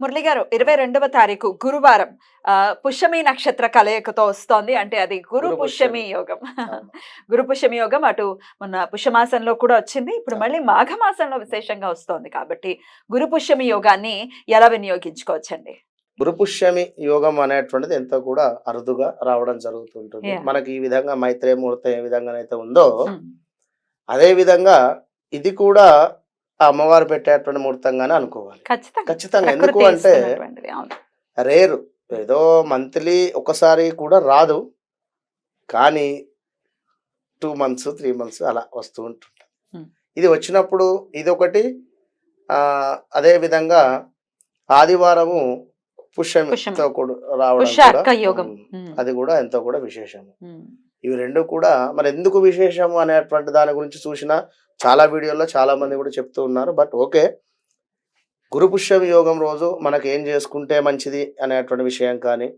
మురళి గారు ఇరవై రెండవ తారీఖు గురువారం ఆ, పుష్యమి నక్షత్ర కలయికతో వస్తోంది. అంటే అది గురు పుష్యమి. యోగం. గురు పుష్యమి యోగం అటు మొన్న పుష్యమాసంలో కూడా వచ్చింది. ఇప్పుడు మళ్ళీ మాఘమాసంలో విశేషంగా వస్తోంది కాబట్టి గురు పుష్యమి యోగాన్ని ఎలా వినియోగించుకోవచ్చండి? గురుపుష్యమి యోగం అనేటువంటిది ఎంతో కూడా అరుదుగా రావడం జరుగుతుంటుంది. మనకి ఈ విధంగా మైత్రేయ ముహూర్తం ఏ విధంగానైతే ఉందో అదే విధంగా ఇది కూడా ఆ అమ్మవారు పెట్టేటువంటి ముహూర్తంగానే అనుకోవాలి. ఖచ్చితంగా. ఎందుకు అంటే. రేరు. ఏదో మంత్లీ ఒకసారి కూడా రాదు. కానీ టూ మంత్స్ త్రీ మంత్స్ అలా వస్తూ ఉంటుంది. ఇది వచ్చినప్పుడు ఇది ఒకటి ఆ, అదే విధంగా ఆదివారము. పుష్యమితో కూడా రావడం అది కూడా ఎంతో కూడా విశేషము. ఇవి రెండు కూడా మరి ఎందుకు విశేషము అనేటువంటి దాని గురించి చూసిన చాలా వీడియోల్లో చాలా మంది కూడా చెప్తూ ఉన్నారు. But okay. గురు పుష్యం యోగం రోజు మనకు ఏం చేసుకుంటే మంచిది అనేటువంటి విషయం కానీ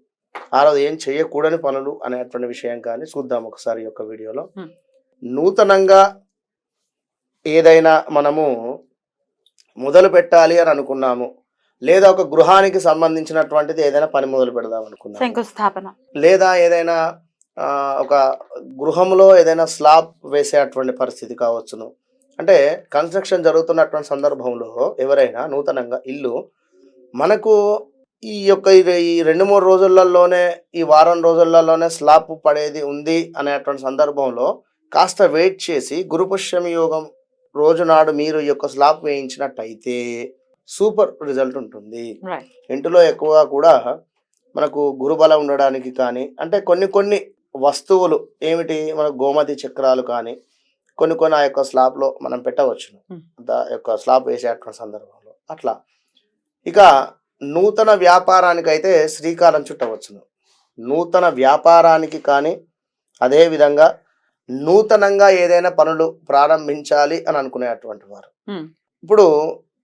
ఆ రోజు ఏం చేయకూడని పనులు అనేటువంటి విషయం కానీ చూద్దాం ఒకసారి యొక్క వీడియోలో. నూతనంగా ఏదైనా మనము మొదలు పెట్టాలి అని అనుకున్నాము లేదా ఒక గృహానికి సంబంధించినటువంటిది ఏదైనా పని మొదలు పెడదాం అనుకున్నాము. శంకుస్థాపన. లేదా ఏదైనా ఒక గృహంలో ఏదైనా స్లాబ్ వేసేటువంటి పరిస్థితి కావచ్చును. అంటే కన్స్ట్రక్షన్ జరుగుతున్నటువంటి సందర్భంలో ఎవరైనా నూతనంగా ఇల్లు మనకు ఈ యొక్క ఈ- రెండు మూడు రోజులలోనే ఈ వారం రోజులలోనే స్లాబ్ పడేది ఉంది అనేటువంటి సందర్భంలో కాస్త వెయిట్ చేసి గురుపుష్యమి యోగం రోజు నాడు మీరు ఈ యొక్క స్లాబ్ వేయించినట్టయితే సూపర్ రిజల్ట్ ఉంటుంది. ఇంటిలో ఎక్కువగా కూడా మనకు గురుబలం ఉండడానికి కానీ అంటే కొన్ని కొన్ని వస్తువులు ఏమిటి? మన గోమతి చక్రాలు కానీ కొన్ని కొన్ని ఆ యొక్క స్లాబ్లో మనం పెట్టవచ్చును. దా యొక్క స్లాబ్ వేసేటువంటి సందర్భంలో. అట్లా. ఇక నూతన వ్యాపారానికి అయితే శ్రీకారం చుట్టవచ్చును. నూతన వ్యాపారానికి కానీ అదే విధంగా నూతనంగా ఏదైనా పనులు ప్రారంభించాలి అని అనుకునేటువంటి వారు. ఇప్పుడు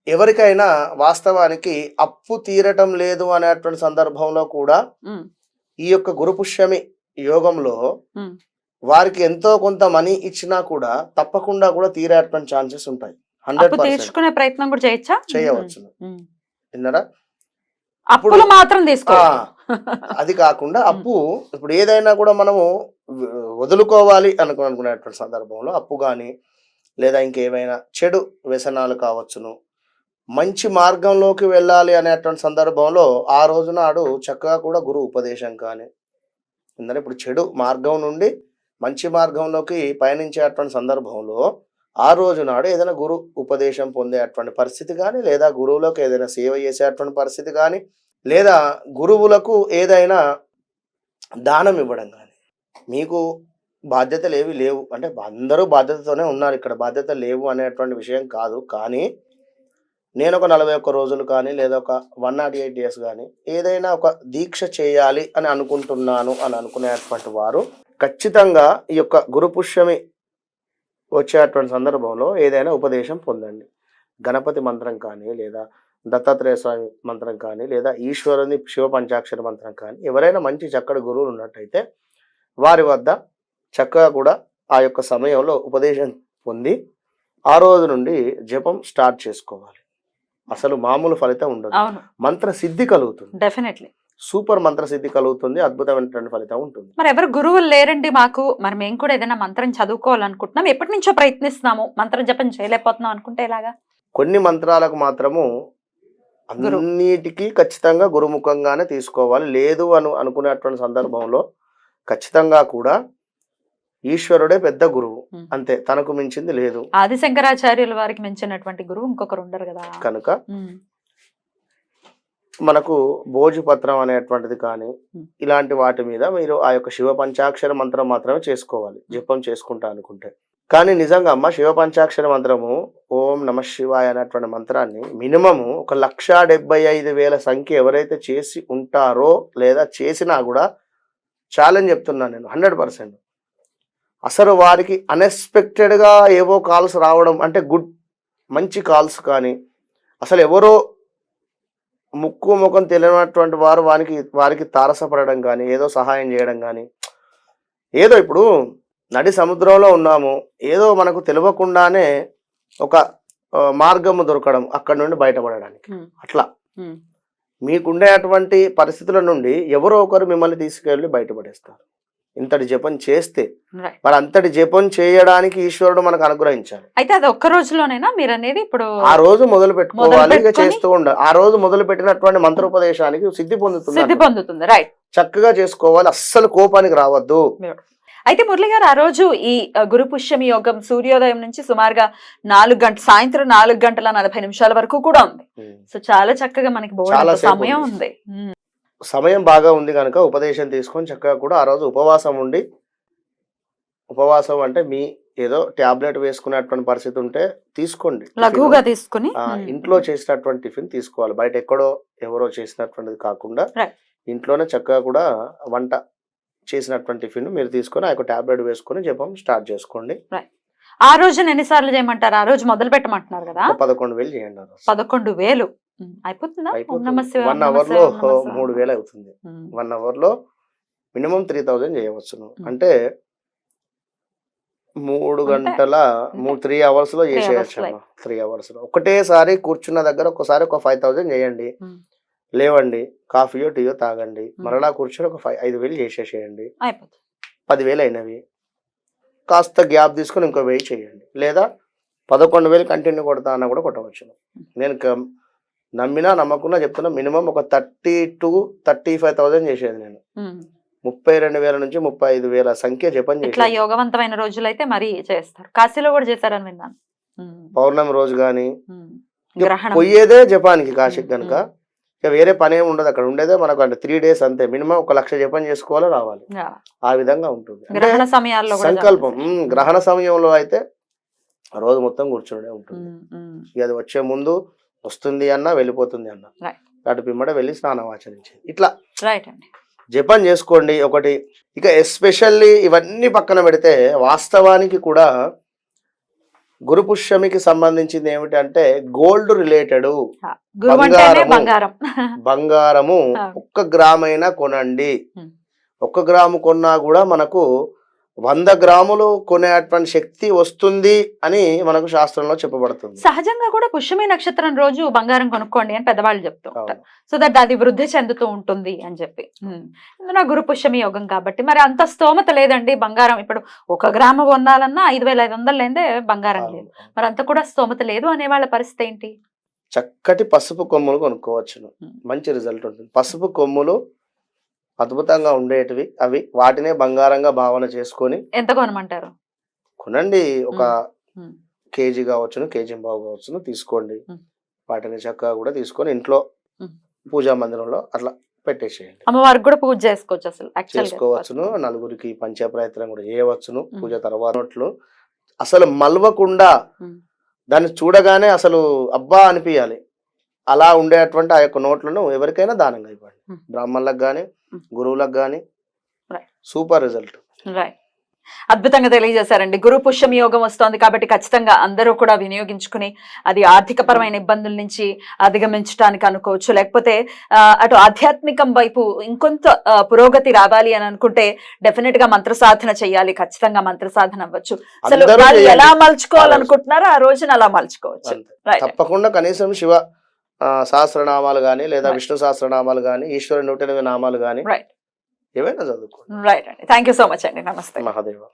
ఎవరికైనా వాస్తవానికి అప్పు తీరటం లేదు అనేటువంటి సందర్భంలో కూడా ఈ యొక్క గురుపుష్యమి యోగంలో. వారికి ఎంతో కొంత మనీ ఇచ్చినా కూడా తప్పకుండా కూడా తీరేటువంటి ఛాన్సెస్ ఉంటాయి. హండ్రెడ్ తీర్చుకునే ప్రయత్నం కూడా చేయొచ్చా. విన్నారా? అప్పులు మాత్రం తీసుకో. అది కాకుండా అప్పు ఇప్పుడు ఏదైనా కూడా మనము వదులుకోవాలి అనుకు అనుకునేటువంటి సందర్భంలో అప్పు కానీ లేదా ఇంకేమైనా చెడు వ్యసనాలు కావచ్చును మంచి మార్గంలోకి వెళ్ళాలి అనేటువంటి సందర్భంలో ఆ రోజు నాడు చక్కగా కూడా గురు ఉపదేశం కానీ ఎందుకంటే ఇప్పుడు చెడు మార్గం నుండి మంచి మార్గంలోకి పయనించేటువంటి సందర్భంలో ఆ రోజు నాడు ఏదైనా గురు ఉపదేశం పొందేటువంటి పరిస్థితి కానీ లేదా గురువులకు ఏదైనా సేవ చేసేటువంటి పరిస్థితి కానీ లేదా గురువులకు ఏదైనా దానం ఇవ్వడం కానీ మీకు బాధ్యతలు ఏవి లేవు. అంటే అందరూ బాధ్యతతోనే ఉన్నారు ఇక్కడ. బాధ్యత లేవు అనేటువంటి విషయం కాదు. కానీ నేను ఒక నలభై ఒక్క రోజులు కానీ లేదా ఒక వన్ నాట్ ఎయిట్ డేస్ కానీ ఏదైనా ఒక దీక్ష చేయాలి అని అనుకుంటున్నాను అని అనుకునేటువంటి వారు ఖచ్చితంగా ఈ యొక్క గురు పుష్యమి వచ్చేటువంటి సందర్భంలో ఏదైనా ఉపదేశం పొందండి. గణపతి మంత్రం కానీ లేదా దత్తాత్రేయ స్వామి మంత్రం కానీ లేదా ఈశ్వరుని శివ పంచాక్షర మంత్రం కానీ ఎవరైనా మంచి చక్కటి గురువులు ఉన్నట్టయితే వారి వద్ద చక్కగా కూడా ఆ యొక్క సమయంలో ఉపదేశం పొంది ఆ రోజు నుండి జపం స్టార్ట్ చేసుకోవాలి. అసలు మామూలు ఫలితం ఉండదు. మంత్ర సిద్ధి కలుగుతుంది. డెఫినెట్లీ సూపర్ మంత్ర సిద్ధి కలుగుతుంది అద్భుతమైనటువంటి ఫలితం ఉంటుంది. మరి ఎవరు గురువులు లేరండి మాకు మరి మేము కూడా ఏదైనా మంత్రం చదువుకోవాలనుకుంటున్నాం ఎప్పటి నుంచో ప్రయత్నిస్తున్నాము మంత్రం జపం చేయలేకపోతున్నాం అనుకుంటే ఎలాగా? కొన్ని మంత్రాలకు మాత్రము. అన్నిటికీ ఖచ్చితంగా గురుముఖంగానే తీసుకోవాలి. లేదు అను అనుకునేటువంటి సందర్భంలో ఖచ్చితంగా కూడా ఈశ్వరుడే పెద్ద గురువు. అంతే తనకు మించింది లేదు. ఆది శంకరాచార్యుల వారికి మించినటువంటి గురువు ఇంకొకరు ఉండరు కదా. కనుక మనకు భోజపత్రం అనేటువంటిది కానీ. ఇలాంటి వాటి మీద మీరు ఆ యొక్క శివ పంచాక్షర మంత్రం మాత్రమే చేసుకోవాలి. జపం చేసుకుంటా అనుకుంటే. కానీ నిజంగా అమ్మ శివ పంచాక్షర మంత్రము ఓం నమ శివాయ అనేటువంటి మంత్రాన్ని మినిమము ఒక లక్ష డెబ్బై ఐదు వేల సంఖ్య ఎవరైతే చేసి ఉంటారో లేదా చేసినా కూడా ఛాలెంజ్ చెప్తున్నాను నేను హండ్రెడ్ పర్సెంట్. అసలు వారికి అన్ఎక్స్పెక్టెడ్గా ఏవో కాల్స్ రావడం అంటే గుడ్ మంచి కాల్స్ కానీ అసలు ఎవరో ముక్కు ముఖం తెలియనటువంటి వారు వారికి వారికి తారసపడడం కానీ ఏదో సహాయం చేయడం కానీ ఏదో ఇప్పుడు నడి సముద్రంలో ఉన్నాము ఏదో మనకు తెలియకుండానే ఒక మార్గము దొరకడం అక్కడ నుండి బయటపడడానికి. అట్లా. మీకుండే అటువంటి పరిస్థితుల నుండి ఎవరో ఒకరు మిమ్మల్ని తీసుకెళ్ళి బయటపడేస్తారు. ఇంతటి జపం చేస్తే. మరి అంతటి జపం చేయడానికి ఈశ్వరుడు మనకు అనుగ్రహించాలి అయితే అది ఒక్క రోజులోనేనా? మీరు అనేది ఇప్పుడు ఆ రోజు మొదలు పెట్టుకోవాలి చేస్తూ ఉండాలి ఆ రోజు మొదలు పెట్టినటువంటి మంత్రోపదేశానికి సిద్ధి సిద్ధి పొందుతుంది పొందుతుంది రైట్ చక్కగా చేసుకోవాలి అస్సలు కోపానికి రావద్దు. అయితే మురళి గారు ఆ రోజు ఈ గురు పుష్యమి యోగం సూర్యోదయం నుంచి సుమారుగా నాలుగు గంట సాయంత్రం నాలుగు గంటల నలభై నిమిషాల వరకు కూడా ఉంది. సో చాలా చక్కగా మనకి సమయం ఉంది. సమయం బాగా ఉంది కనుక ఉపదేశం తీసుకొని చక్కగా కూడా ఆ రోజు ఉపవాసం ఉండి ఉపవాసం అంటే మీ ఏదో టాబ్లెట్ వేసుకునేటువంటి పరిస్థితి ఉంటే తీసుకోండి లఘువుగా తీసుకుని ఇంట్లో చేసినటువంటి టిఫిన్ తీసుకోవాలి. బయట ఎక్కడో ఎవరో చేసినటువంటిది కాకుండా. ఇంట్లోనే చక్కగా కూడా వంట చేసినటువంటి టిఫిన్ మీరు తీసుకొని ఆ యొక్క టాబ్లెట్ వేసుకొని జపం స్టార్ట్ చేసుకోండి. ఆ రోజున ఎన్నిసార్లు చేయమంటారు? ఆ రోజు మొదలు పెట్టమంటున్నారు కదా? పదకొండు వేలు చేయండి రోజు. పదకొండు వేలు. అయిపోతుందా? వన్ అవర్లో. మూడు వేలు అవుతుంది. వన్ అవర్లో మినిమం త్రీ థౌజండ్ చేయవచ్చును. అంటే మూడు గంటల మూడు త్రీ అవర్స్లో చేసేయచ్చు త్రీ అవర్స్లో ఒకటేసారి కూర్చున్న దగ్గర ఒకసారి ఒక ఫైవ్ థౌజండ్ చేయండి. లేవండి. కాఫీయో టీయో తాగండి. మరలా కూర్చొని ఒక ఫైవ్ ఐదు వేలు చేసేసేయండి. పదివేలు అయినవి. కాస్త గ్యాప్ తీసుకొని ఇంకో వెయ్యి చేయండి. లేదా పదకొండు వేలు కంటిన్యూ కొడతా అన్న కూడా కొట్టవచ్చు నేను నమ్మినా నమ్మకున్నా చెప్తున్నా మినిమం ఒక thirty to thirty five thousand చేసేది నేను. ముప్పై రెండు వేల నుంచి ముప్పై ఐదు వేల సంఖ్య జపం ఇట్లా యోగవంతమైన రోజులైతే మరి చేస్తారు. కాశీలో కూడా చేశారని విన్నాను. పౌర్ణమి రోజు గ్రహణం. పోయేదే జపానికి కాశీకి కనుక ఇక వేరే పని ఏమి ఉండదు. అక్కడ ఉండేదే మనకు అంటే త్రీ డేస్ అంతే. మినిమం ఒక లక్ష జపం చేసుకోవాలి రావాలి. ఆ విధంగా ఉంటుంది. గ్రహణ సమయాల్లో సంకల్పం. గ్రహణ సమయంలో అయితే రోజు మొత్తం కూర్చునే ఉంటుంది. ఇక అది వచ్చే ముందు వస్తుంది అన్న వెళ్ళిపోతుంది అన్న. అటు పిమ్మట వెళ్ళి స్నానం ఆచరించేది ఇట్లా రైట్ అండి జపం చేసుకోండి ఒకటి ఇక ఎస్పెషల్లీ ఇవన్నీ పక్కన పెడితే వాస్తవానికి కూడా గురు పుష్యమికి సంబంధించింది ఏమిటంటే గోల్డ్ రిలేటెడ్. బంగారం బంగారము. ఒక్క గ్రామైనా కొనండి Hmm. ఒక్క గ్రాము కొన్నా కూడా మనకు వంద గ్రాములు కొనేటువంటి శక్తి వస్తుంది అని మనకు శాస్త్రంలో చెప్పబడుతుంది. సహజంగా కూడా పుష్యమి నక్షత్రం రోజు బంగారం కొనుక్కోండి అని పెద్దవాళ్ళు చెప్తూ ఉంటారు. సో దట్ అది వృద్ధి చెందుతూ ఉంటుంది అని చెప్పి. ఇందులో గురు పుష్యమి యోగం కాబట్టి మరి అంత స్తోమత లేదండి బంగారం. ఇప్పుడు ఒక గ్రాము కొనాలన్నా ఐదు వేల ఐదు వందలు లేదే బంగారం లేదు. మరి అంత కూడా స్తోమత లేదు అనే వాళ్ళ పరిస్థితి ఏంటి? చక్కటి పసుపు కొమ్ములు కొనుక్కోవచ్చును. మంచి రిజల్ట్ ఉంటుంది. పసుపు కొమ్ములు అద్భుతంగా ఉండేటివి అవి వాటినే బంగారంగా భావన చేసుకొని ఎంత కొనమంటారు కొనండి ఒక. కేజీ కావచ్చును కేజీ బావు కావచ్చును తీసుకోండి. వాటిని చక్కగా కూడా తీసుకొని ఇంట్లో. పూజా మందిరంలో అట్లా పెట్టేసేయండి అమ్మవారికి కూడా పూజ చేసుకోవచ్చు అసలు. చేసుకోవచ్చును నలుగురికి పంచ ప్రయత్నం కూడా చేయవచ్చును పూజ తర్వాత అసలు మలవకుండా. దాన్ని చూడగానే అసలు అబ్బా అనిపించాలి అలా ఉండేటువంటి ఆ యొక్క నోట్లను ఎవరికైనా దానంగా ఇవ్వండి. Hmm. బ్రాహ్మణులకు కానీ Hmm. గురువులకు కానీ. Super result. రైట్ అద్భుతంగా తెలియజేశారండి. గురు పుష్యం యోగం వస్తోంది కాబట్టి ఖచ్చితంగా అందరూ కూడా వినియోగించుకుని అది ఆర్థిక పరమైన ఇబ్బందుల నుంచి అధిగమించడానికి అనుకోవచ్చు. లేకపోతే అటు ఆధ్యాత్మికం వైపు ఇంకొంత పురోగతి రావాలి అని అనుకుంటే డెఫినెట్గా మంత్ర సాధన చేయాలి. ఖచ్చితంగా మంత్ర సాధన అవ్వచ్చు. అసలు వాళ్ళు. ఎలా మలుచుకోవాలనుకుంటున్నారో ఆ రోజున అలా మలుచుకోవచ్చు. తప్పకుండా కనీసం శివ సహస్రనామాలు కానీ లేదా. విష్ణు సహస్రనామాలు కానీ ఈశ్వర నూట నామాలు కానీ. ఏవైనా చదువుకోండి. రైట్ అండి. థ్యాంక్ యూ సో మచ్ అండి. నమస్తే. మహాదేవ.